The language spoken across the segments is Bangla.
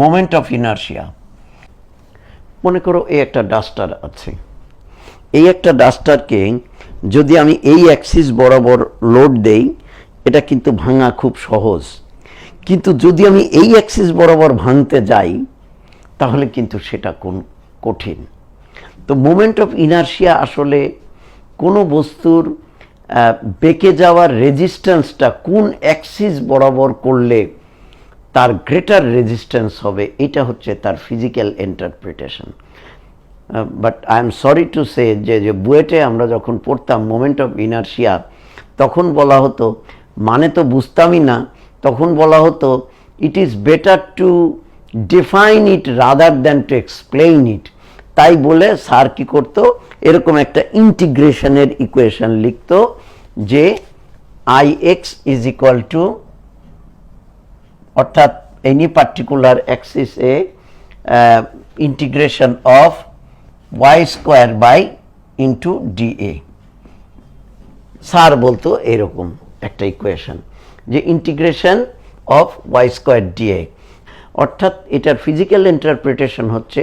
মোমেন্ট অফ ইনার্শিয়া মনে করো এই একটা ডাস্টার আছে। এই একটা ডাস্টারকে যদি আমি এই অ্যাক্সিস বরাবর লোড দেই, এটা কিন্তু ভাঙা খুব সহজ। কিন্তু যদি আমি এই অ্যাক্সিস বরাবর ভাঙতে যাই, তাহলে কিন্তু সেটা কোন কঠিন। তো মোমেন্ট অফ ইনার্শিয়া আসলে কোনো বস্তুর বেঁকে যাওয়ার রেজিস্ট্যান্সটা কোন অ্যাক্সিস বরাবর করলে তার গ্রেটার রেজিস্ট্যান্স হবে, এটা হচ্ছে তার physical interpretation but I am sorry to say যে যে বুয়েটে আমরা যখন পড়তাম মোমেন্ট অফ ইনার্শিয়া তখন বলা হতো মানে তো বুঝতামই না, তখন বলা হতো it is better to define it rather than to explain it তাই বলে স্যার কি করতো, এরকম একটা ইন্টিগ্রেশনের ইকুয়েশন লিখতো যে I X is equal to অর্থাৎ any particular axis A integration of Y square by into d A sir বলতো এরকম একটা ইকুয়েশন যে integration of Y square d A অর্থাৎ এটার ফিজিক্যাল ইন্টারপ্রিটেশন হচ্ছে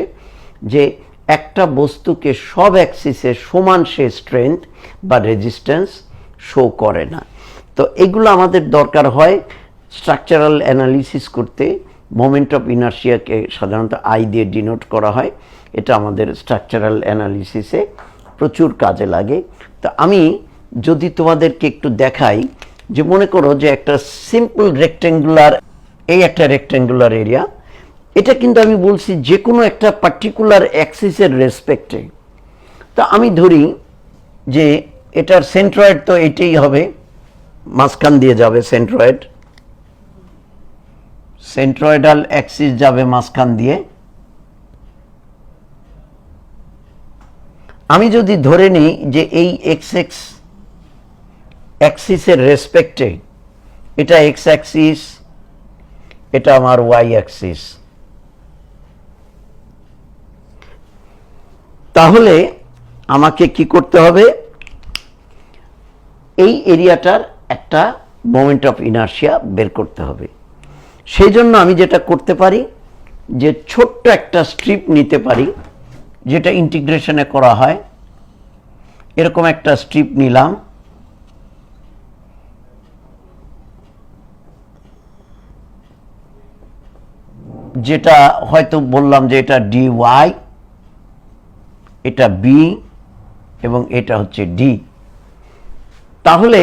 যে একটা বস্তুকে সব অ্যাক্সিসে সমান সে স্ট্রেংথ বা রেজিস্ট্যান্স শো করে না। তো এগুলো আমাদের দরকার হয় স্ট্রাকচারাল অ্যানালিসিস করতে মোমেন্ট অফ ইনার্শিয়াকে সাধারণত আই দিয়ে ডিনোট করা হয়। এটা আমাদের স্ট্রাকচারাল অ্যানালিসিসে প্রচুর কাজে লাগে। তো আমি যদি তোমাদেরকে একটু দেখাই যে মনে করো যে একটা সিম্পল রেক্টেঙ্গুলার এই একটা রেক্টেঙ্গুলার এরিয়া এটা কিন্তু আমি বলছি যে কোনো একটা পার্টিকুলার অ্যাক্সিসের রেসপেক্টে তা আমি ধরি যে এটার সেন্ট্রয়েড তো এটাই হবে, মাঝখান দিয়ে যাবে সেন্ট্রয়েড সেন্ট্রয়েডাল অ্যাক্সিস যাবে মাঝখান দিয়ে। আমি যদি ধরে নিই যে এই এক্স এক্স অ্যাক্সিসের রেসপেক্টে এটা এক্স অ্যাক্সিস এটা আমার ওয়াই অ্যাক্সিস তাহলে আমাকে কি করতে হবে? এই এরিয়াটার একটা মোমেন্ট অফ ইনার্শিয়া বের করতে হবে। সেই জন্য আমি যেটা করতে পারি, যে ছোট্ট একটা স্ট্রিপ নিতে পারি, যেটা ইন্টিগ্রেশনে করা হয়। এরকম একটা স্ট্রিপ নিলাম। যেটা হয়তো বললাম যে এটা ডি ওয়াই এটা বি এবং এটা হচ্ছে ডি তাহলে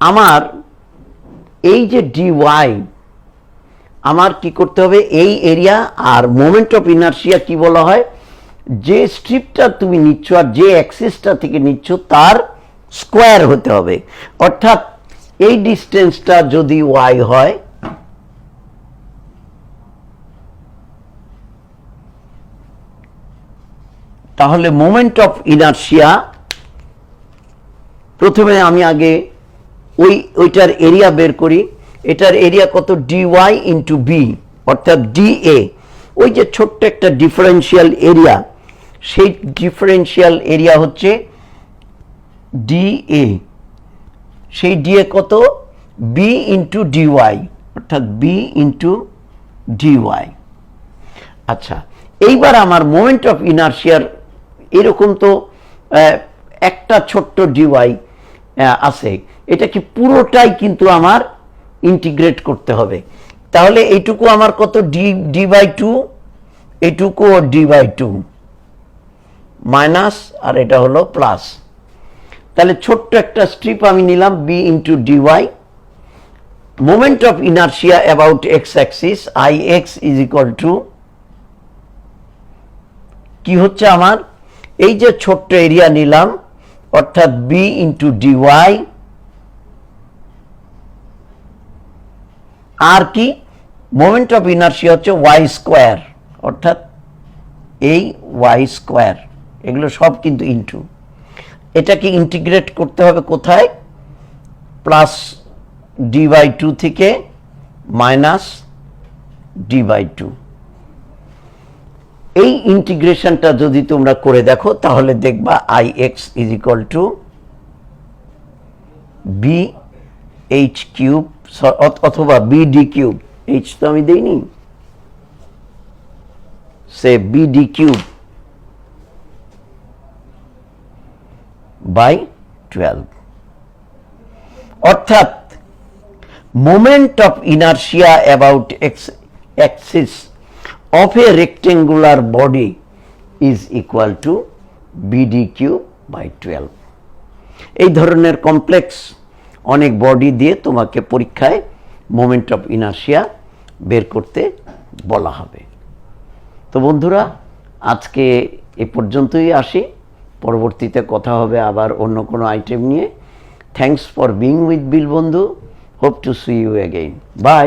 আমার এই যে ডি ওয়াই আমার কি করতে হবে? এই এরিয়া আর মোমেন্ট অফ ইনার্শিয়া কি বলা হয়? যে স্ট্রিপটা তুমি নিচ্ছ আর যে অ্যাক্সিসটা থেকে নিচ্ছ, তার স্কোয়ার হতে হবে। অর্থাৎ এই ডিস্টেন্সটা যদি ওয়াই হয়, তাহলে মোমেন্ট অফ ইনার্শিয়া প্রথমে আমি আগে ওই, ওইটার এরিয়া বের করি। এটার এরিয়া কত? ডি ওয়াই ইন্টু বি অর্থাৎ ডি এ ওই যে ছোট্ট একটা ডিফারেন্সিয়াল এরিয়া সেই ডিফারেন্সিয়াল এরিয়া হচ্ছে ডি এ সেই ডি এ কত? বি ইন্টু ডি ওয়াই অর্থাৎ বি ইন্টু ডি ওয়াই আচ্ছা এইবার আমার মোমেন্ট অফ ইনার্শিয়ার এরকম তো একটা ছোট্ট ডিওয়াই আছে। এটা কি পুরোটাই কিন্তু আমার ইন্টিগ্রেট করতে হবে। তাহলে এইটুকু আমার কত? ডি ডি বাই টু এইটুকু ডি বাই টু মাইনাস আর এটা হলো প্লাস তাহলে ছোট্ট একটা স্ট্রিপ আমি নিলাম B into D Y moment of inertia about X axis I X is equal to কি হচ্ছে আমার? এই যে ছোট্ট এরিয়া নিলাম, অর্থাৎ বি ইন্টু ডিওয়াই আর কি? মোমেন্ট অফ ইনার্সি হচ্ছে ওয়াই স্কোয়ার অর্থাৎ এই ওয়াই স্কোয়ার এগুলো সব কিন্তু ইন্টু এটাকে ইন্টিগ্রেট করতে হবে কোথায়? প্লাস ডি বাই টু থেকে মাইনাস ডি বাই টু এই ইন্টিগ্রেশনটা যদি তোমরা করে দেখো, তাহলে দেখবা I X is to B H cube অথবা বি ডি কিউব এইচ তো আমি দেইনি সে B D cube by twelve অর্থাৎ of inertia about x axis of a rectangular body is equal to bd cube by 12 এই ধরনের কমপ্লেক্স অনেক বডি দিয়ে তোমাকে পরীক্ষায় মোমেন্ট অফ ইনার্শিয়া বের করতে বলা হবে। তো বন্ধুরা, আজকে এ পর্যন্তই আসি। পরবর্তীতে কথা হবে আবার অন্য কোনো আইটেম নিয়ে। Thanks for being with Bill বন্ধু। Hope to see you again bye